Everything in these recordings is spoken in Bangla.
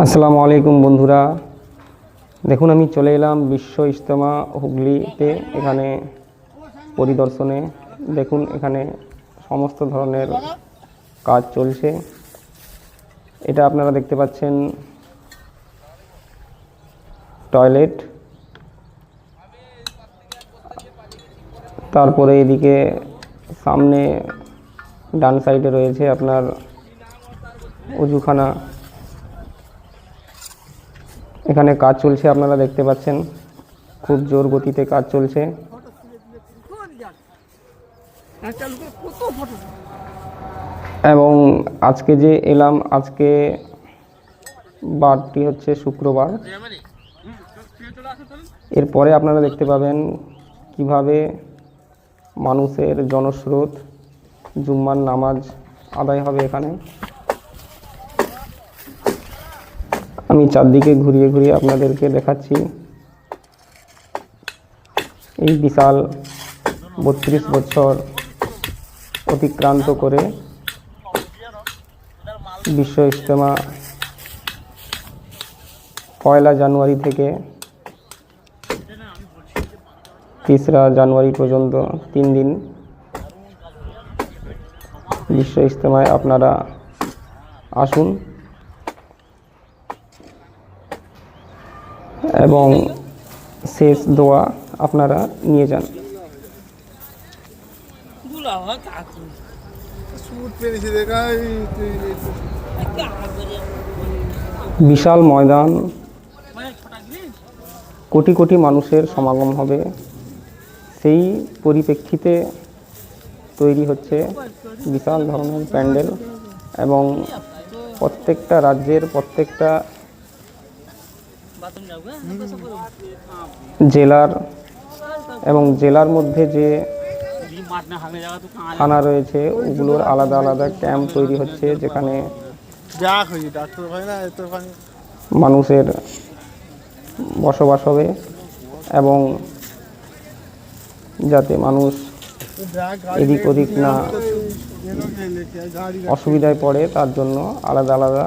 আসসালামু আলাইকুম বন্ধুরা। দেখুন, আমি চলে এলাম বিশ্ব ইজতেমা হুগলিতে, এখানে পরিদর্শনে। দেখুন, এখানে সমস্ত ধরনের কাজ চলছে। এটা আপনারা দেখতে পাচ্ছেন। টয়লেট। তারপরে এদিকে সামনে ডান সাইডে রয়েছে আপনার অজুখানা এখানে কাজ চলছে, আপনারা দেখতে পাচ্ছেন। খুব জোর গতিতে কাজ চলছে। এবং আজকে যে এলাম, আজকে বারটি হচ্ছে শুক্রবার। এরপরে আপনারা দেখতে পাবেন কীভাবে মানুষের জনস্রোত, জুম্মার নামাজ আদায় হবে এখানে। আমি চারদিকে ঘুরিয়ে ঘুরিয়ে আপনাদেরকে দেখাচ্ছি। এই বিশাল বত্রিশ বছর অতিক্রান্ত করে বিশ্ব ইজতেমা পয়লা জানুয়ারি থেকে তেসরা জানুয়ারি পর্যন্ত তিন দিন বিশ্ব ইজতেমায় আপনারা আসুন। এবং শেষ দোয়া আপনারা নিয়ে যান। বিশাল ময়দান। কোটি কোটি মানুষের সমাগম হবে। সেই পরিপ্রেক্ষিতে তৈরি হচ্ছে বিশাল ধরনের প্যান্ডেল এবং প্রত্যেকটা রাজ্যের প্রত্যেকটা জেলার এবং জেলার মধ্যে যে থানা রয়েছে ওগুলোর আলাদা আলাদা ক্যাম্প তৈরি হচ্ছে যেখানে মানুষের বসবাস হবে এবং যাতে মানুষ এদিক ওদিক না অসুবিধায় পড়ে তার জন্য আলাদা আলাদা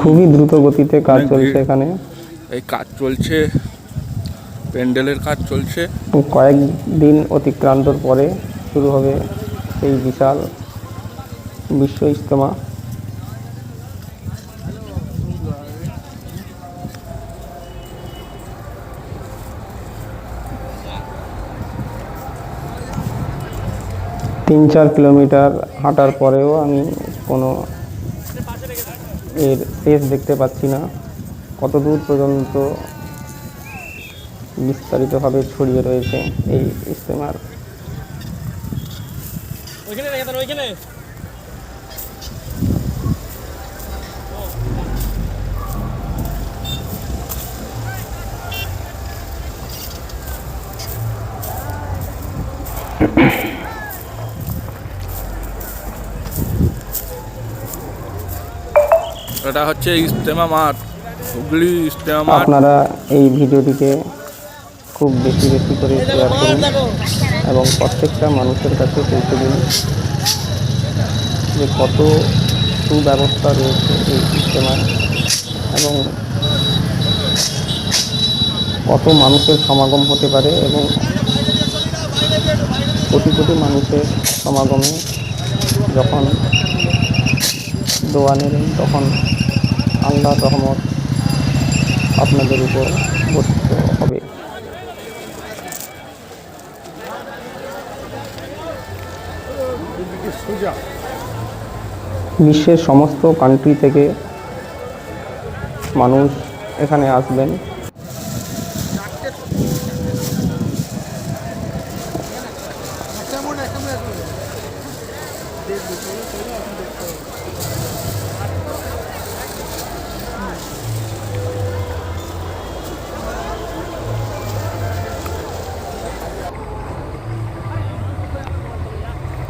খুবই দ্রুত গতিতে কাজ চলছে এখানে। এই কাজ চলছে প্যান্ডেলের কাজ চলছে। কয়েকদিন অতিক্রান্তর পরে শুরু হবে এই বিশাল বিশ্ব ইজতেমা। তিন চার কিলোমিটার হাঁটার পরেও আমি কোনো এর শেষ দেখতে পাচ্ছি না। কত দূর পর্যন্ত বিস্তারিতভাবে ছড়িয়ে রয়েছে এই ইস্তেমার ওইখানে রেখে এটা হচ্ছে ইজতেমা মাঠ, হুগলি ইজতেমা মাঠ। আপনারা এই ভিডিওটিকে খুব বেশি বেশি করে শেয়ার করুন এবং প্রত্যেকটা মানুষের কাছে পৌঁছে দিন যে কত সুব্যবস্থা রয়েছে এই সিস্টেমার এবং কত মানুষের সমাগম হতে পারে এবং কোটি কোটি মানুষের সমাগমে যখন দোয়া নেবেন, তখন আল্লাহ রহমত আপনাদের উপর বর্ষিত হবে। বিশ্বের সমস্ত কান্ট্রি থেকে মানুষ এখানে আসবেন। কেমন কেমন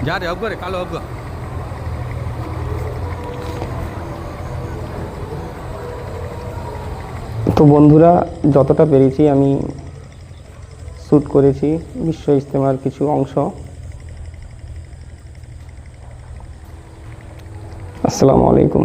যা রে কালো অফ তো বন্ধুরা, যতটা পেরেছি আমি শ্যুট করেছি, বিশ্ব ইজতেমার কিছু অংশ। আসসালামু আলাইকুম।